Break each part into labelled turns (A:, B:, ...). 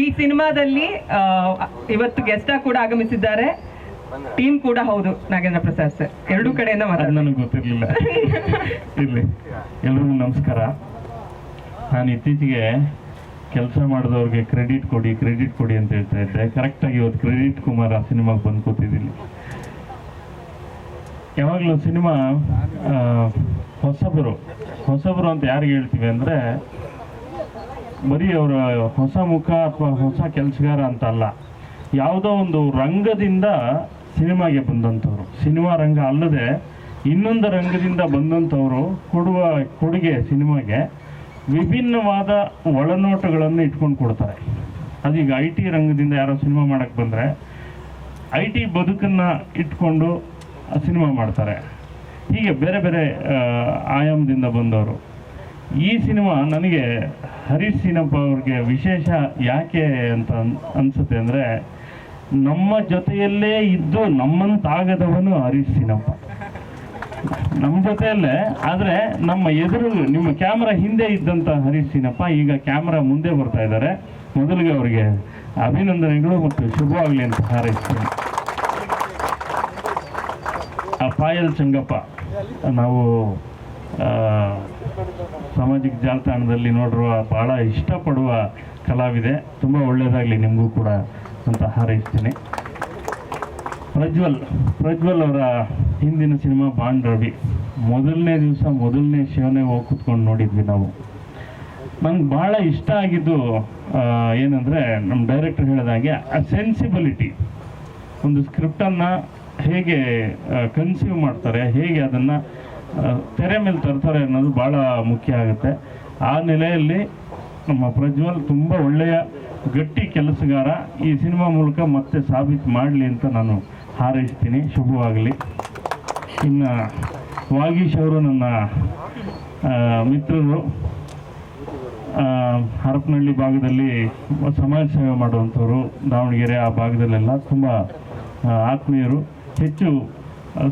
A: ಈ ಸಿನಿಮಾದಲ್ಲಿ ಇವತ್ತು ಗೆಸ್ಟ್ ಕೂಡ ಆಗಮಿಸಿದ್ದಾರೆ. ಟೀಮ್ ಕೂಡ ಹೌದು, ನಾಗೇಂದ್ರ ಪ್ರಸಾದ್ ಸರ್. ಎರಡೂ ಕಡೆಯಿಂದ
B: ಮಾತಾಡ್ತಾರೆ
A: ಮಾತಾಡ
B: ನನಗೆ ಗೊತ್ತಿರಲಿಲ್ಲ ಇರಲಿ. ಎಲ್ರಿಗೂ ನಮಸ್ಕಾರ. ನಾನು ಇತ್ತೀಚೆಗೆ ಕೆಲಸ ಮಾಡಿದವ್ರಿಗೆ ಕ್ರೆಡಿಟ್ ಕೊಡಿ ಕ್ರೆಡಿಟ್ ಕೊಡಿ ಅಂತ ಹೇಳ್ತಾ ಇದ್ದೆ. ಕರೆಕ್ಟಾಗಿ ಇವತ್ತು ಕ್ರೆಡಿಟ್ ಕುಮಾರ್ ಆ ಸಿನಿಮಾಗೆ ಬಂದು ಕೂತಿದ್ದೀನಿ. ಯಾವಾಗಲೂ ಸಿನಿಮಾ ಹೊಸಬರು ಹೊಸಬರು ಅಂತ ಯಾರಿಗೆ ಹೇಳ್ತೀವಿ ಅಂದರೆ ಬರೀ ಅವರ ಹೊಸ ಮುಖ ಅಥವಾ ಹೊಸ ಕೆಲಸಗಾರ ಅಂತ ಅಲ್ಲ ಯಾವುದೋ ಒಂದು ರಂಗದಿಂದ ಸಿನಿಮಾಗೆ ಬಂದಂಥವ್ರು. ಸಿನಿಮಾ ರಂಗ ಅಲ್ಲದೆ ಇನ್ನೊಂದು ರಂಗದಿಂದ ಬಂದಂಥವರು ಕೊಡುವ, ಕೊಡುಗೆ ಸಿನಿಮಾಗೆ ವಿಭಿನ್ನವಾದ ಒಳನೋಟಗಳನ್ನು ಇಟ್ಕೊಂಡು ಕೊಡ್ತಾರೆ. ಅದೀಗ ಐ ಟಿ ರಂಗದಿಂದ ಯಾರೋ ಸಿನಿಮಾ ಮಾಡೋಕ್ಕೆ ಬಂದರೆ ಐ ಟಿ ಬದುಕನ್ನು ಇಟ್ಕೊಂಡು ಸಿನಿಮಾ ಮಾಡ್ತಾರೆ. ಹೀಗೆ ಬೇರೆ ಬೇರೆ ಆಯಾಮದಿಂದ ಬಂದವರು. ಈ ಸಿನಿಮಾ ನನಗೆ ಹರೀಶ್ ಸೀನಪ್ಪ ಅವ್ರಿಗೆ ವಿಶೇಷ ಯಾಕೆ ಅಂತ ಅನ್- ಅನ್ಸುತ್ತೆ ಅಂದರೆ ನಮ್ಮ ಜೊತೆಯಲ್ಲೇ ಇದ್ದು ನಮ್ಮಂತಾಗದವನು ಹರೀಶ್ ಸೀನಪ್ಪ ನಮ್ಮ ಜೊತೆಯಲ್ಲೇ, ಆದರೆ ನಮ್ಮ ಎದುರು, ನಿಮ್ಮ ಕ್ಯಾಮ್ರಾ ಹಿಂದೆ ಇದ್ದಂಥ ಹರೀಶ್ ಸೀನಪ್ಪ ಈಗ ಕ್ಯಾಮ್ರಾ ಮುಂದೆ ಬರ್ತಾ ಇದ್ದಾರೆ. ಮೊದಲಿಗೆ ಅವರಿಗೆ ಅಭಿನಂದನೆಗಳು ಮತ್ತು ಶುಭವಾಗಲಿ ಅಂತ ಹಾರೈಸ್ತೀನಿ. ಆ ಪಾಯಲ್ ಚಂಗಪ್ಪ, ನಾವು ಸಾಮಾಜಿಕ ಜಾಲತಾಣದಲ್ಲಿ ನೋಡಿರುವ ಭಾಳ ಇಷ್ಟಪಡುವ ಕಲಾವಿದೆ. ತುಂಬ ಒಳ್ಳೆಯದಾಗಲಿ ನಿಮಗೂ ಕೂಡ ಅಂತ ಹಾರೈಸ್ತೀನಿ. ಪ್ರಜ್ವಲ್ ಪ್ರಜ್ವಲ್ ಅವರ ಹಿಂದಿನ ಸಿನಿಮಾ ಬಾಂಡ್ ರವಿ ಮೊದಲನೇ ದಿವಸ ಮೊದಲನೇ ಶೋನೇ ಹೋಗಿ ಕುತ್ಕೊಂಡು ನೋಡಿದ್ವಿ ನಾವು. ನಂಗೆ ಭಾಳ ಇಷ್ಟ ಆಗಿದ್ದು ಏನಂದರೆ ನಮ್ಮ ಡೈರೆಕ್ಟರ್ ಹೇಳಿದಾಗೆ ಆ ಸೆನ್ಸಿಬಿಲಿಟಿ. ಒಂದು ಸ್ಕ್ರಿಪ್ಟನ್ನು ಹೇಗೆ ಕನ್ಸ್ಯೂಮ್ ಮಾಡ್ತಾರೆ, ಹೇಗೆ ಅದನ್ನು ತೆರೆ ಮೇಲೆ ತರ್ತಾರೆ ಅನ್ನೋದು ಭಾಳ ಮುಖ್ಯ ಆಗುತ್ತೆ. ಆ ನೆಲೆಯಲ್ಲಿ ನಮ್ಮ ಪ್ರಜ್ವಲ್ ತುಂಬ ಒಳ್ಳೆಯ ಗಟ್ಟಿ ಕೆಲಸಗಾರ. ಈ ಸಿನಿಮಾ ಮೂಲಕ ಮತ್ತೆ ಸಾಬೀತು ಮಾಡಲಿ ಅಂತ ನಾನು ಹಾರೈಸ್ತೀನಿ. ಶುಭವಾಗಲಿ. ಇನ್ನು ವಾಗೀಶ್ ಅವರು ನನ್ನ ಮಿತ್ರರು. ಹರಪನಹಳ್ಳಿ ಭಾಗದಲ್ಲಿ ಸಮಾಜ ಸೇವೆ ಮಾಡುವಂಥವ್ರು, ದಾವಣಗೆರೆ ಆ ಭಾಗದಲ್ಲೆಲ್ಲ ತುಂಬ ಆತ್ಮೀಯರು. ಹೆಚ್ಚು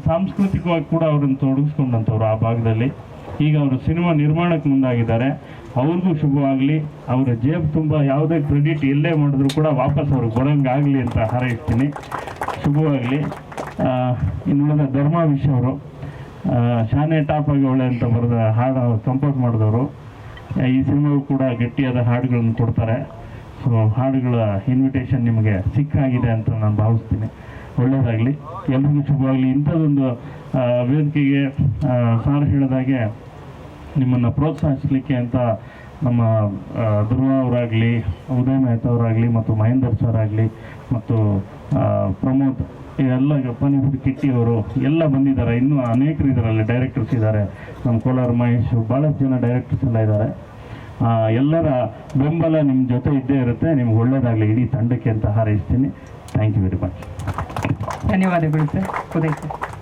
B: ಸಾಂಸ್ಕೃತಿಕವಾಗಿ ಕೂಡ ಅವರನ್ನು ತೊಡಗಿಸ್ಕೊಂಡಂಥವ್ರು ಆ ಭಾಗದಲ್ಲಿ. ಈಗ ಅವರು ಸಿನಿಮಾ ನಿರ್ಮಾಣಕ್ಕೆ ಮುಂದಾಗಿದ್ದಾರೆ. ಅವ್ರಿಗೂ ಶುಭವಾಗಲಿ. ಅವರ ಜೇಬ್ ತುಂಬ ಯಾವುದೇ ಕ್ರೆಡಿಟ್ ಎಲ್ಲೇ ಮಾಡಿದ್ರು ಕೂಡ ವಾಪಸ್ ಅವ್ರಿಗೆ ಬರೋಂಗಾಗಲಿ ಅಂತ ಹಾರೈಸ್ತೀನಿ ಶುಭವಾಗಲಿ. ಇನ್ನುಳಿದ ಧರ್ಮಾವಿಶ್ ಅವರು ಆ, ಶಾನೆ ಟಾಪ್ ಆಗಿ ಒಳ್ಳೆ ಅಂತ ಬರೆದ ಹಾಡು ಕಂಪೋಸ್ ಮಾಡಿದವರು. ಈ ಸಿನಿಮಾಗೂ ಕೂಡ ಗಟ್ಟಿಯಾದ ಹಾಡುಗಳನ್ನು ಕೊಡ್ತಾರೆ. ಸೊ ಹಾಡುಗಳ ಇನ್ವಿಟೇಷನ್ ನಿಮಗೆ ಸಿಕ್ಕಾಗಿದೆ ಅಂತ ನಾನು ಭಾವಿಸ್ತೀನಿ. ಒಳ್ಳೆಯದಾಗಲಿ. ಎಲ್ರಿಗೂ ಶುಭವಾಗಲಿ. ಇಂಥದ್ದೊಂದು ವೇದಿಕೆಗೆ ಸಾರ್ ಹೇಳಿದಾಗೆ ನಿಮ್ಮನ್ನು ಪ್ರೋತ್ಸಾಹಿಸಲಿಕ್ಕೆ ಅಂತ ನಮ್ಮ ಧ್ರುವ ಅವರಾಗಲಿ, ಉದಯ ಮೆಹ್ತಾ ಅವರಾಗಲಿ ಮತ್ತು ಮಹೇಂದರ್ ಸರ್ ಆಗಲಿ ಮತ್ತು ಪ್ರಮೋದ್, ಎಲ್ಲ ಪನಿಪುರಿ ಕಿಟ್ಟಿ ಅವರು ಎಲ್ಲ ಬಂದಿದ್ದಾರೆ. ಇನ್ನೂ ಅನೇಕರು ಇದರಲ್ಲಿ ಡೈರೆಕ್ಟರ್ಸ್ ಇದ್ದಾರೆ. ನಮ್ಮ ಕೋಲಾರ ಮಹೇಶ್ ಭಾಳಷ್ಟು ಜನ ಡೈರೆಕ್ಟರ್ಸ್ ಎಲ್ಲ ಇದ್ದಾರೆ. ಎಲ್ಲರ ಬೆಂಬಲ ನಿಮ್ಮ ಜೊತೆ ಇದ್ದೇ ಇರುತ್ತೆ. ನಿಮ್ಗೆ ಒಳ್ಳೆಯದಾಗಲಿ ಇಡೀ ತಂಡಕ್ಕೆ ಅಂತ ಹಾರೈಸ್ತೀನಿ. ಥ್ಯಾಂಕ್ ಯು ವೆರಿ ಮಚ್
A: ಧನ್ಯವಾದಗಳು ಸರ್ ಉದಯ್ ಸರ್